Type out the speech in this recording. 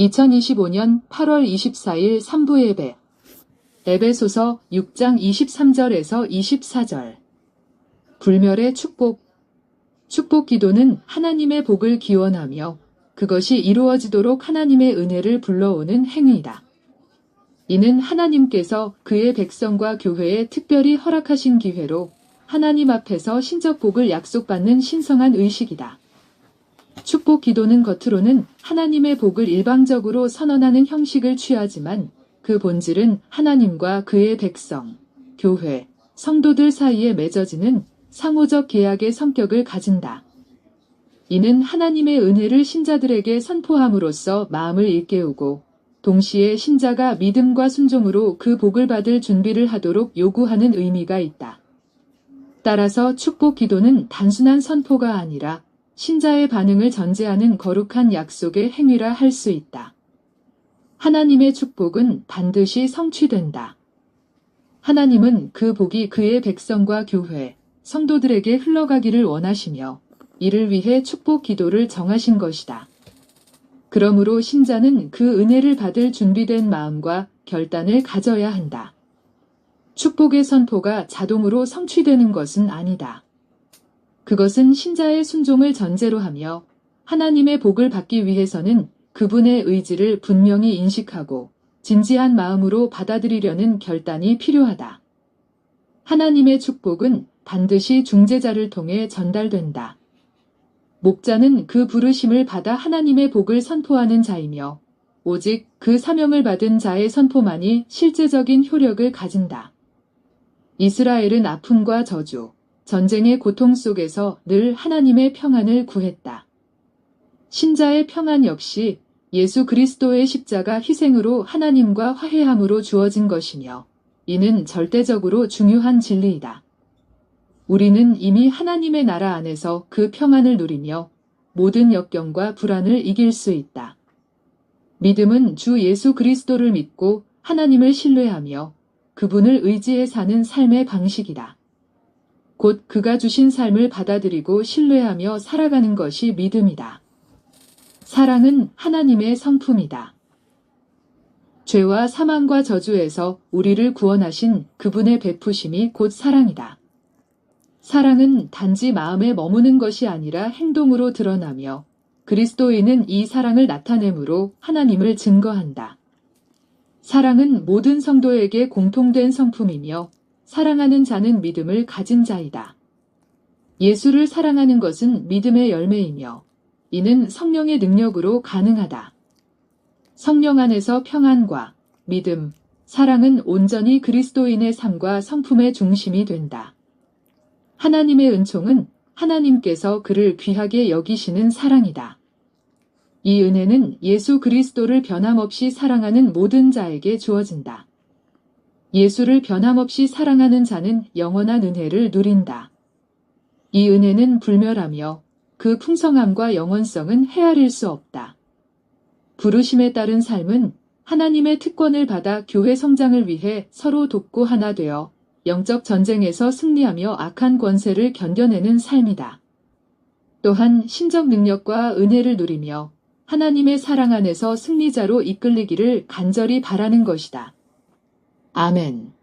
2025년 8월 24일 3부 예배 에베소서 6장 23절에서 24절 불멸의 축복 축복 기도는 하나님의 복을 기원하며 그것이 이루어지도록 하나님의 은혜를 불러오는 행위이다. 이는 하나님께서 그의 백성과 교회에 특별히 허락하신 기회로 하나님 앞에서 신적 복을 약속받는 신성한 의식이다. 축복 기도는 겉으로는 하나님의 복을 일방적으로 선언하는 형식을 취하지만 그 본질은 하나님과 그의 백성, 교회, 성도들 사이에 맺어지는 상호적 계약의 성격을 가진다. 이는 하나님의 은혜를 신자들에게 선포함으로써 마음을 일깨우고 동시에 신자가 믿음과 순종으로 그 복을 받을 준비를 하도록 요구하는 의미가 있다. 따라서 축복 기도는 단순한 선포가 아니라 신자의 반응을 전제하는 거룩한 약속의 행위라 할 수 있다. 하나님의 축복은 반드시 성취된다. 하나님은 그 복이 그의 백성과 교회, 성도들에게 흘러가기를 원하시며 이를 위해 축복 기도를 정하신 것이다. 그러므로 신자는 그 은혜를 받을 준비된 마음과 결단을 가져야 한다. 축복의 선포가 자동으로 성취되는 것은 아니다. 그것은 신자의 순종을 전제로 하며 하나님의 복을 받기 위해서는 그분의 의지를 분명히 인식하고 진지한 마음으로 받아들이려는 결단이 필요하다. 하나님의 축복은 반드시 중재자를 통해 전달된다. 목자는 그 부르심을 받아 하나님의 복을 선포하는 자이며 오직 그 사명을 받은 자의 선포만이 실제적인 효력을 가진다. 이스라엘은 아픔과 저주, 전쟁의 고통 속에서 늘 하나님의 평안을 구했다. 신자의 평안 역시 예수 그리스도의 십자가 희생으로 하나님과 화해함으로 주어진 것이며 이는 절대적으로 중요한 진리이다. 우리는 이미 하나님의 나라 안에서 그 평안을 누리며 모든 역경과 불안을 이길 수 있다. 믿음은 주 예수 그리스도를 믿고 하나님을 신뢰하며 그분을 의지해 사는 삶의 방식이다. 곧 그가 주신 삶을 받아들이고 신뢰하며 살아가는 것이 믿음이다. 사랑은 하나님의 성품이다. 죄와 사망과 저주에서 우리를 구원하신 그분의 베푸심이 곧 사랑이다. 사랑은 단지 마음에 머무는 것이 아니라 행동으로 드러나며 그리스도인은 이 사랑을 나타내므로 하나님을 증거한다. 사랑은 모든 성도에게 공통된 성품이며 사랑하는 자는 믿음을 가진 자이다. 예수를 사랑하는 것은 믿음의 열매이며 이는 성령의 능력으로 가능하다. 성령 안에서 평안과 믿음, 사랑은 온전히 그리스도인의 삶과 성품의 중심이 된다. 하나님의 은총은 하나님께서 그를 귀하게 여기시는 사랑이다. 이 은혜는 예수 그리스도를 변함없이 사랑하는 모든 자에게 주어진다. 예수를 변함없이 사랑하는 자는 영원한 은혜를 누린다. 이 은혜는 불멸하며 그 풍성함과 영원성은 헤아릴 수 없다. 부르심에 따른 삶은 하나님의 특권을 받아 교회 성장을 위해 서로 돕고 하나 되어 영적 전쟁에서 승리하며 악한 권세를 견뎌내는 삶이다. 또한 신적 능력과 은혜를 누리며 하나님의 사랑 안에서 승리자로 이끌리기를 간절히 바라는 것이다. 아멘.